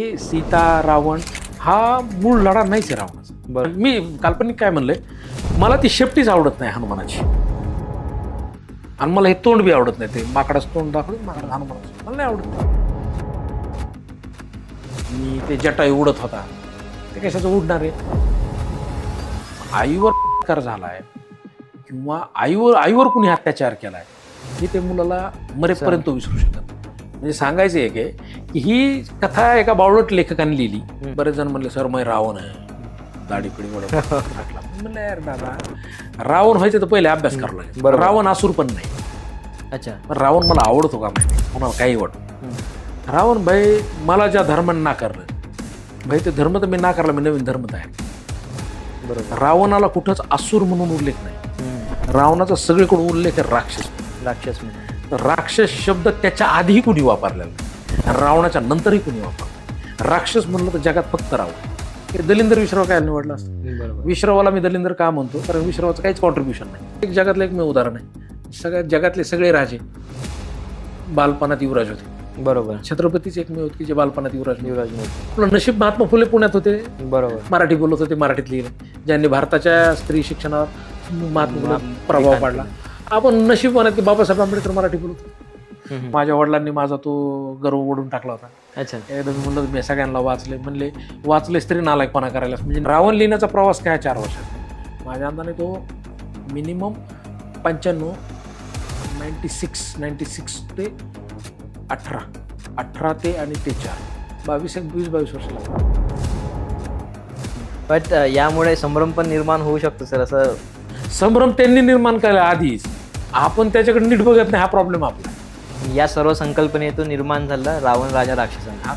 सीता रावण हा मूळ लढा नाहीच आहे रावणाचा. बरं. मी काल्पनिक काय म्हणलंय मला ती शेपटीच आवडत नाही हनुमानाची. आणि मला हे तोंड बी आवडत नाही ते माकडाचं तोंड दाखवलं माकडा हनुमानाचं मला नाही आवडत मी ते जटाई उडत होता. ते कशाचं उडणार आहे? आईवर कर झालाय किंवा आईवर आईवर कुणी अत्याचार केलाय हे ते मुलाला मरेपर्यंत विसरू शकत. म्हणजे सांगायचं आहे की ही कथा एका बावळट लेखकाने लिहिली. बरेच जण म्हणले सर मै रावण आहे. दाढी पिढी टाकला म्हणलं यार दादा रावण व्हायचं तर पहिले अभ्यास करावा लागेल. बरोबर. रावण असूर पण नाही. अच्छा. पण रावण मला आवडतो का माहिती? कोणाला काही वाटत रावण भाई मला ज्या धर्माने नाकारलं भाई ते धर्म तर मी नाकारला मी नवीन धर्म तयार. बरोबर. रावणाला कुठंच असुर म्हणून उल्लेख नाही. रावणाचा सगळीकडून उल्लेख आहे राक्षस राक्षस राक्षस शब्द त्याच्या आधीही कुणी वापरलेला रावणाच्या नंतरही कुणी वापरला राक्षस म्हणलं तर जगात फक्त रावण. हे दलिंदर विश्राव काय निवडला असतं? विश्रवाला मी दलिंदर का म्हणतो? कारण विश्रवाचं काहीच कॉन्ट्रीब्युशन नाही. एक जगातलं एक मी उदाहरण आहे. सगळ्यात जगातले सगळे राजे बालपणात युवराज होते. बरोबर. छत्रपतीच एकमेव होते की जे बालपणात युवराज. युवराज. आपलं नशीब महात्मा फुले पुण्यात होते. बरोबर. मराठी बोलत होते मराठीत लिहिले. ज्यांनी भारताच्या स्त्री शिक्षणावर महात्मा फुले प्रभाव पाडला. आपण नशीब म्हणत की बाबासाहेब आंबेडकर मराठी बोलत होते. माझ्या वडिलांनी माझा तो गर्व ओढून टाकला होता. अच्छा. एकदा मी म्हणलं मी सगळ्यांना वाचले. म्हणले वाचले तरी नालायकपणा करायला. म्हणजे रावण लिहिण्याचा प्रवास काय चार वर्षात? माझ्या अंदाने तो मिनिमम पंच्याण्णव नाईन्टी सिक्स नाईन्टी सिक्स ते अठरा. अठरा ते आणि ते चार. बावीस एक वीस बावीस वर्ष लागले बट यामुळे संभ्रम पण निर्माण होऊ शकतो सर असं संभ्रम त्यांनी निर्माण केला आधीच. आपण त्याच्याकडे नीट बघत नाही हा प्रॉब्लेम आपला. या सर्व संकल्पनेतून निर्माण झाला रावण राजा राक्षसांचा.